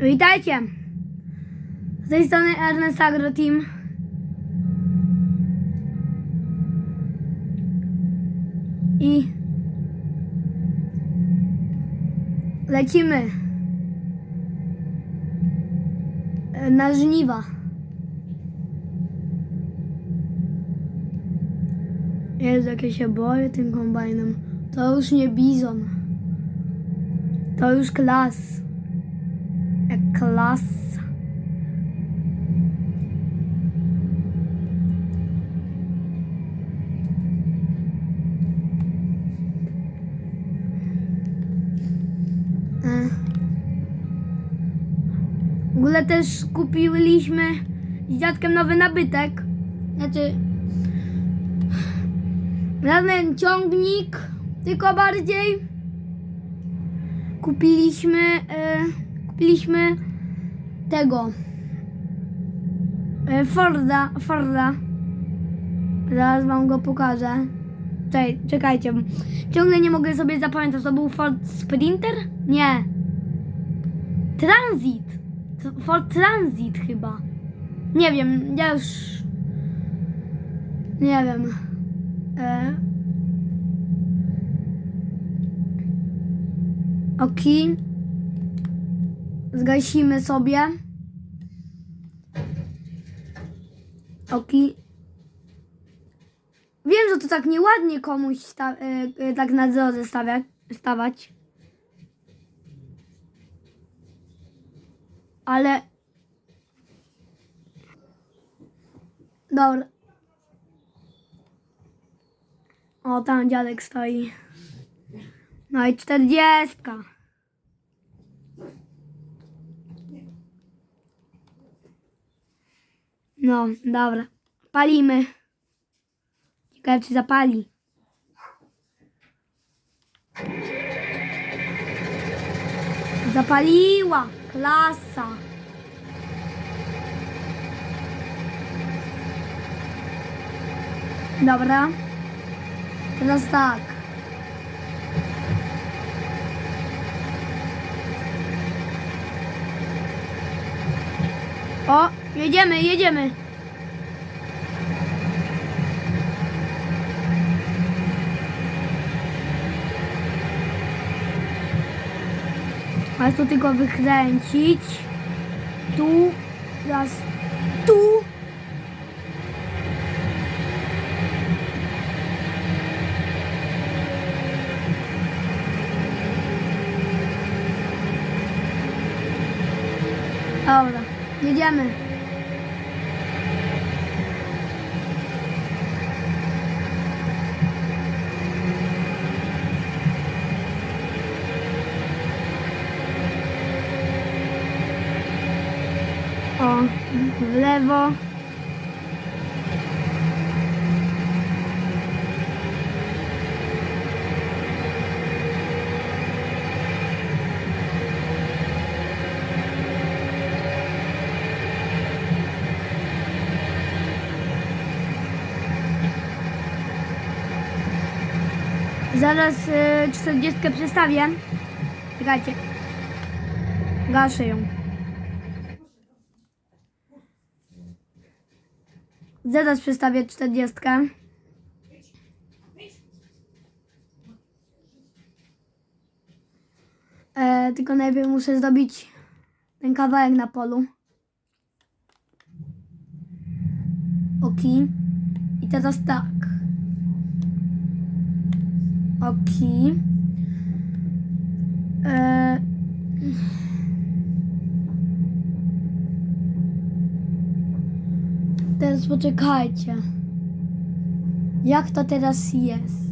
Witajcie! Z tej strony Ernest Agro Team. I lecimy e, na żniwa. Jezu, jak ja się boję tym kombajnem. To już nie bizon. To już klas. Klas. E. W ogóle też kupiliśmy z dziadkiem nowy nabytek. Znaczy, żaden ciągnik, tylko bardziej kupiliśmy, e, kupiliśmy tego e, Forda, Forda. Zaraz wam go pokażę. Czekaj, czekajcie. Ciągle nie mogę sobie zapamiętać, to był Ford Sprinter? Nie. Transit. Ford Transit chyba. Nie wiem, ja już... Nie wiem. E... Ok. Zgasimy sobie. Ok. Wiem, że to tak nieładnie komuś sta- y, y, tak na drodze stawać. Ale. Dobra. O, tam dziadek stoi. No i czterdziestka. No, dobra. Palimy. Ciekawe, czy zapali. Zapaliła. Klasa. Dobra. Teraz tak. O, jedziemy, jedziemy. Ale to tylko wykręcić. Tu, raz, tu. Dobra, jedziemy. O, w lewo. Zaraz y, 40 przestawię. Czekajcie. Gaszę ją. Zaraz przestawię 40. E, tylko najpierw muszę zrobić ten kawałek na polu. Ok. I teraz tak. Ok. E, Teraz poczekajcie. Jak to teraz jest?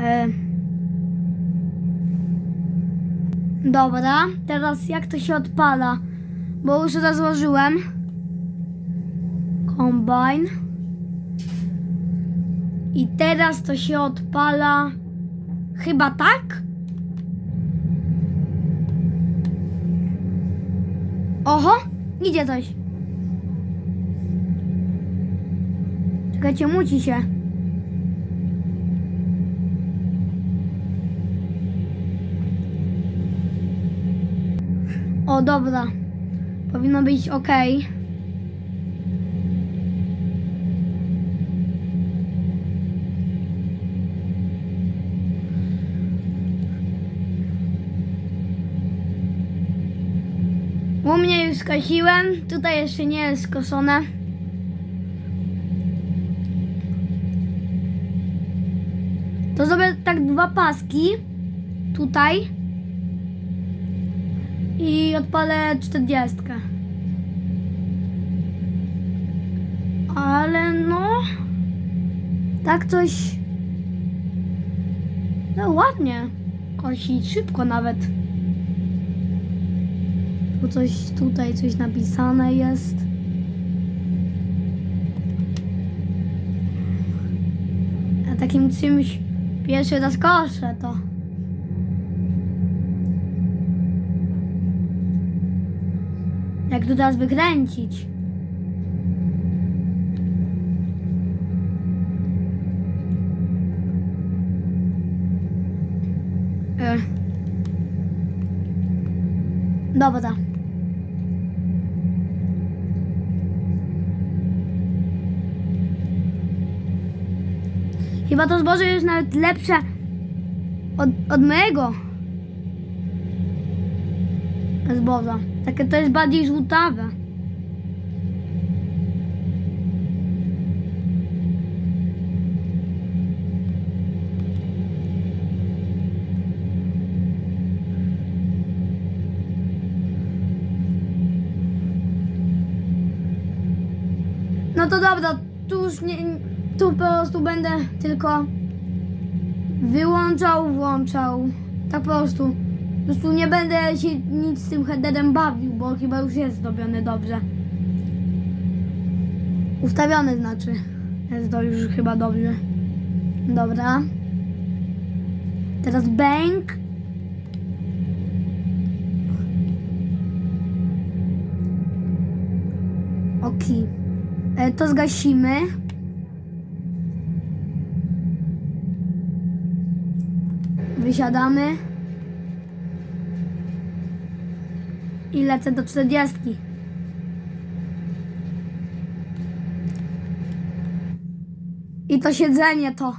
E... Dobra, teraz jak to się odpala? Bo już rozłożyłem. Combine. I teraz to się odpala. Chyba tak? Oho, idzie coś. Czekajcie, muci się. O, dobra. Powinno być ok. U mnie już skosiłem, tutaj jeszcze nie jest skoszone. To zrobię tak dwa paski tutaj i odpalę 40. Ale no, tak coś, no ładnie, kosi szybko nawet. Tu coś, tutaj coś napisane jest. A takim czymś pierwszy raz koszę to. Jak tu teraz wykręcić? Dobra. Chyba to zboże jest nawet lepsze od, od mojego zboża. Takie to jest bardziej żółtawe. No to dobra, tu już nie, tu po prostu będę tylko wyłączał, włączał. Tak po prostu. Po prostu nie będę się nic z tym headerem bawił, bo chyba już jest zrobiony dobrze. Ustawiony znaczy. Jest to już chyba dobrze. Dobra. Teraz bank. Ok. E, to zgasimy. Wysiadamy. I lecę do 40. I to siedzenie to.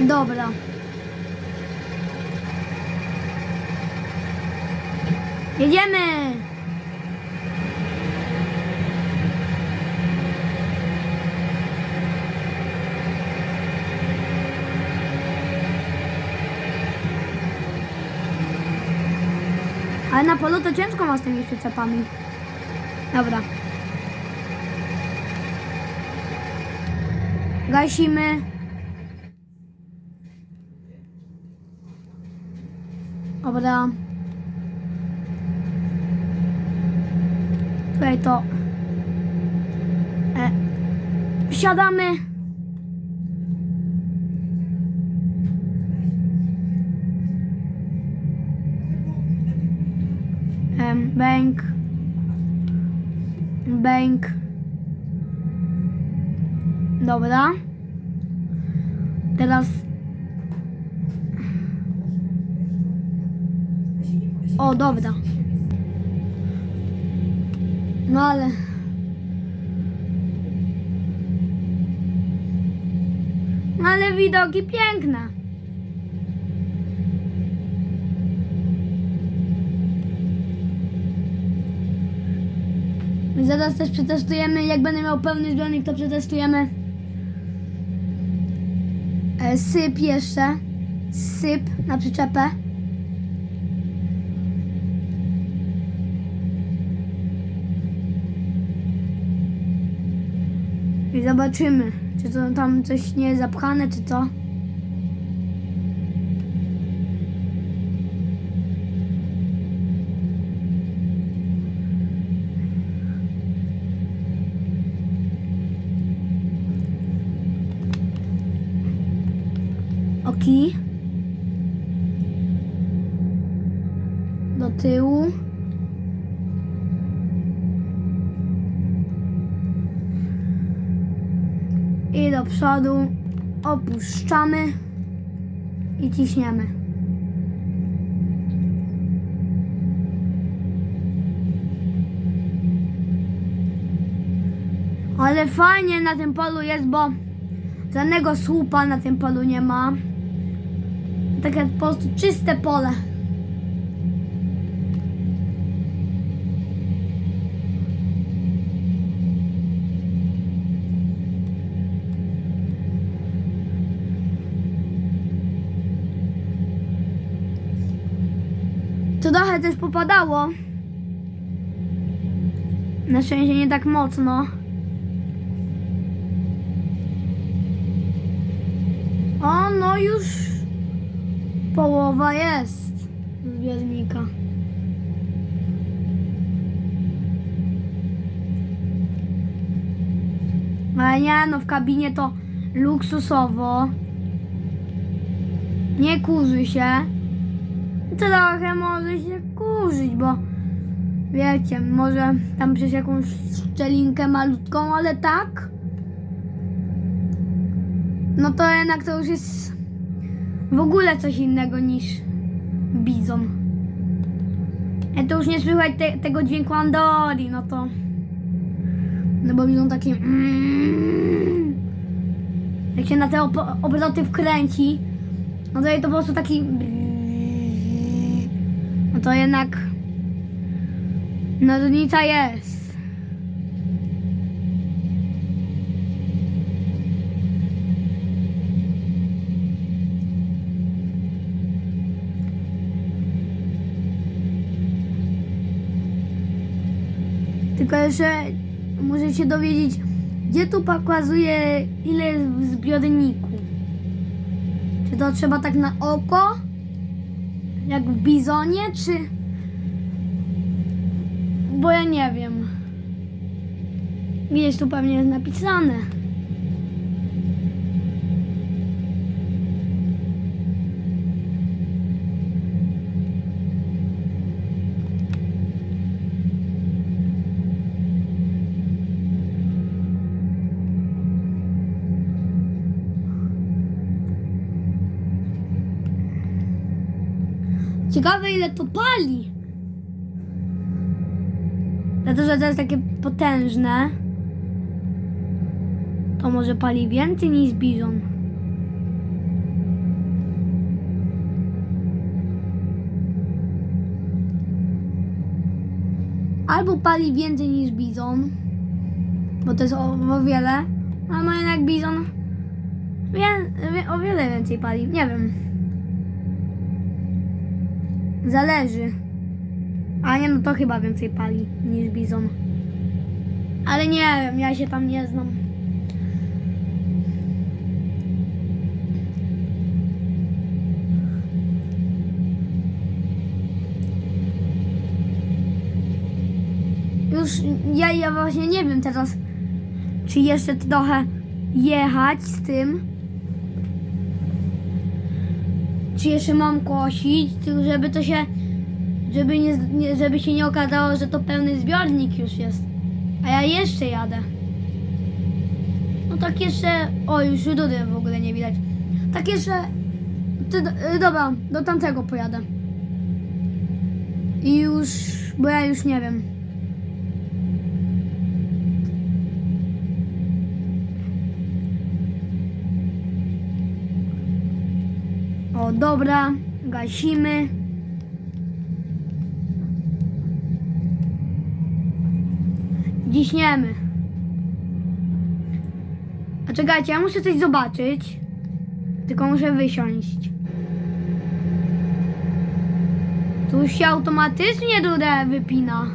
Dobra. Jedziemy! Ale na polu to ciężko ma z tymi przyczepami. Dobra. Gasimy. Dobra. Tutaj to. E, wsiadamy. Bank. Bank. Dobra. Teraz. O, dobra. No ale. No ale widoki piękne. Zaraz też przetestujemy, jak będę miał pełny zbiornik, to przetestujemy e, syp jeszcze. Syp na przyczepę. I zobaczymy, czy to tam coś nie jest zapchane, czy co. do tyłu. I do przodu opuszczamy i ciśniemy. Ale fajnie na tym polu jest, bo żadnego słupa na tym polu nie ma. Takie po prostu czyste pole. To trochę też popadało. Na szczęście nie tak mocno. O, no już połowa jest zbiornika. Ale nie, no w kabinie to luksusowo. Nie kurzy się. Trochę może się kurzyć, bo wiecie, może tam przez jakąś szczelinkę malutką, ale tak. No to jednak to już jest w ogóle coś innego niż bizon. E, to już nie słychać te, tego dźwięku Andori, no to. No bo bizon taki. Mm, jak się na te op- obroty wkręci, no to jest to po prostu taki. No to jednak. No różnica jest. Muszę się dowiedzieć, gdzie tu pokazuje ile jest w zbiorniku. Czy to trzeba tak na oko? Jak w bizonie, czy... Bo ja nie wiem. Gdzieś tu pewnie jest napisane. Ciekawe ile to pali. Dlatego, że to jest takie potężne. To może pali więcej niż bizon. Albo pali więcej niż bizon, bo to jest o, o wiele, albo jednak bizon wie, wie, o wiele więcej pali. Nie wiem. Zależy. A nie, no to chyba więcej pali niż bizon. Ale nie wiem, ja się tam nie znam. Już ja, ja właśnie nie wiem teraz, czy jeszcze trochę jechać z tym. Jeszcze mam kosić, żeby to się, żeby, nie, żeby się nie okazało, że to pełny zbiornik już jest. A ja jeszcze jadę. No tak jeszcze, o już Dudy w ogóle nie widać. Tak jeszcze, y, dobra, do tamtego pojadę. I już, bo ja już nie wiem. Dobra, gasimy. Ciśniemy. A czekajcie, ja muszę coś zobaczyć. Tylko muszę wysiąść. Tu się automatycznie rurę wypina.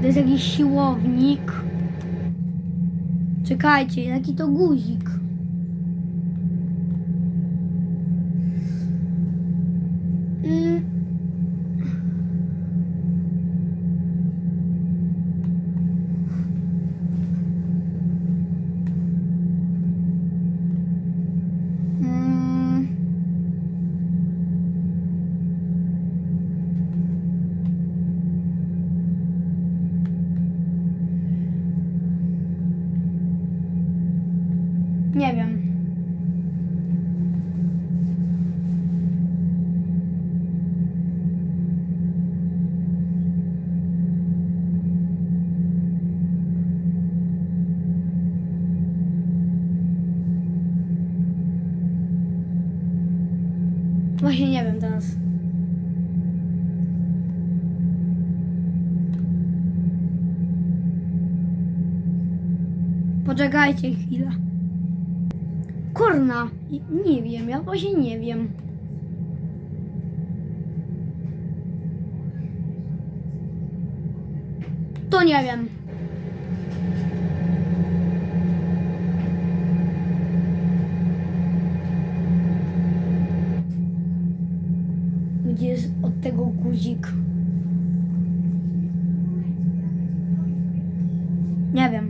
To jest jakiś siłownik. Czekajcie, jaki to guzik. Nie wiem. Właśnie nie wiem teraz. Poczekajcie chwilę. I- nie wiem, ja właśnie nie wiem. To nie wiem. Gdzie jest od tego guzik? Nie wiem.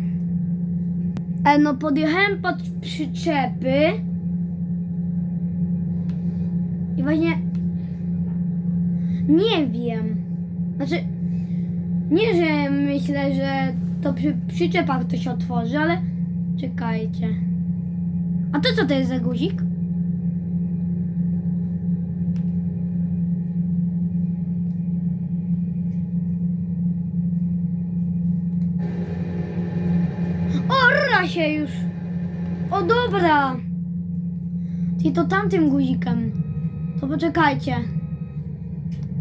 E, no podjechałem pod przyczepy. I właśnie... Nie wiem. Znaczy... Nie, że myślę, że to przy przyczepach to się otworzy, ale... Czekajcie. A to co to jest za guzik? Się już! O, dobra! Czyli to tamtym guzikiem. To poczekajcie.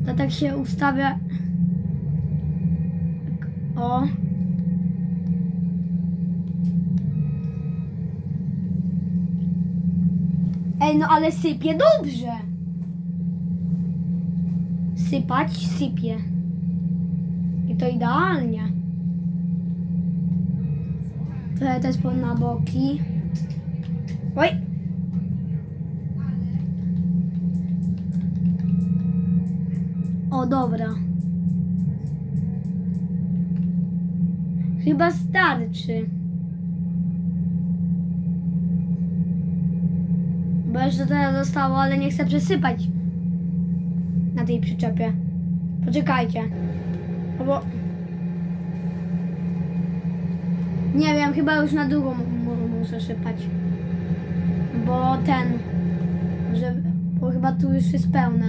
To tak się ustawia. O. Ej, no ale sypie dobrze. Sypać, sypie. I to idealnie. Trochę też na boki. Oj! O, dobra. Chyba starczy. Bo jeszcze teraz zostało, ale nie chcę przesypać na tej przyczepie. Poczekajcie. No bo... Nie wiem, chyba już na mu- muszę sypać. Bo ten... Że, bo chyba tu już jest pełne.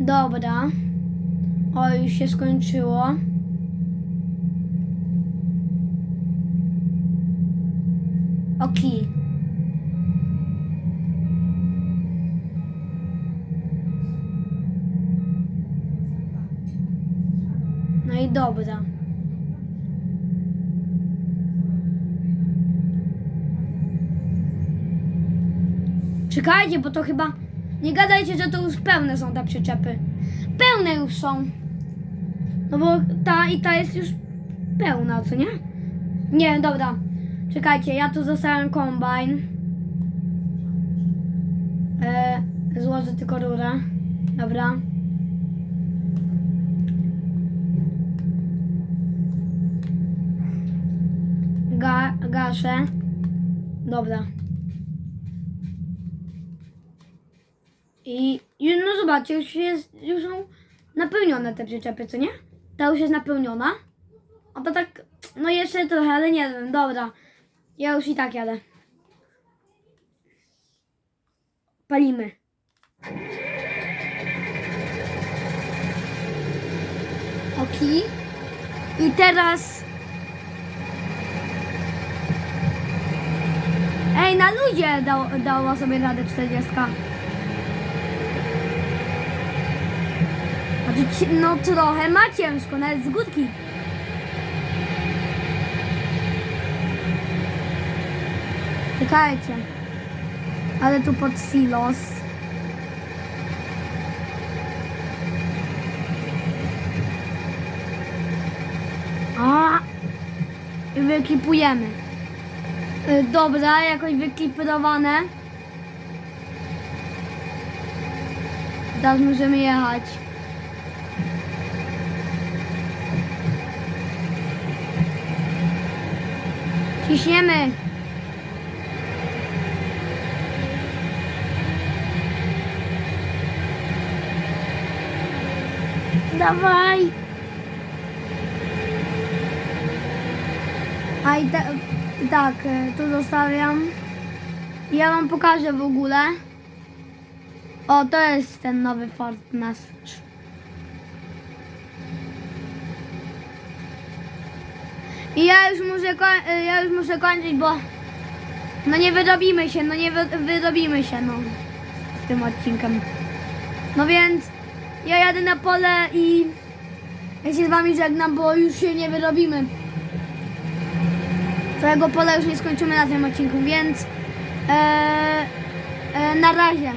Dobra. O, już się skończyło. Oki. No dobra. Czekajcie, bo to chyba... Nie gadajcie, że to już pełne są te przyczepy. Pełne już są. No bo ta i ta jest już pełna, co nie? Nie, dobra. Czekajcie, ja tu zostawiam kombajn. E, złożę tylko rurę. Dobra. Gaszę. Dobra. I, no zobaczcie, już, jest, już są napełnione te przyczepy, co nie? Ta już jest napełniona. A to tak, no jeszcze trochę, ale nie wiem, dobra. Ja już i tak jadę. Palimy. Ok. I teraz... Ej, na ludzie dał, dała sobie radę 40. Znaczy, no trochę ma ciężko, nawet z górki. Czekajcie. Ale tu pod silos. A! I wyklipujemy. Y, Dobra, jakoś wyklipowane. Teraz możemy jechać. Ciśniemy. Dawaj. A i, ta, i tak, e, tu zostawiam. Ja wam pokażę w ogóle. O, to jest ten nowy Ford nasz. I ja już muszę, y, ja już muszę kończyć, bo no nie wyrobimy się, no nie wy, wyrobimy się, no z tym odcinkiem. No więc ja jadę na pole i ja się z wami żegnam, bo już się nie wyrobimy. Całego pola już nie skończymy na tym odcinku, więc e, e, na razie.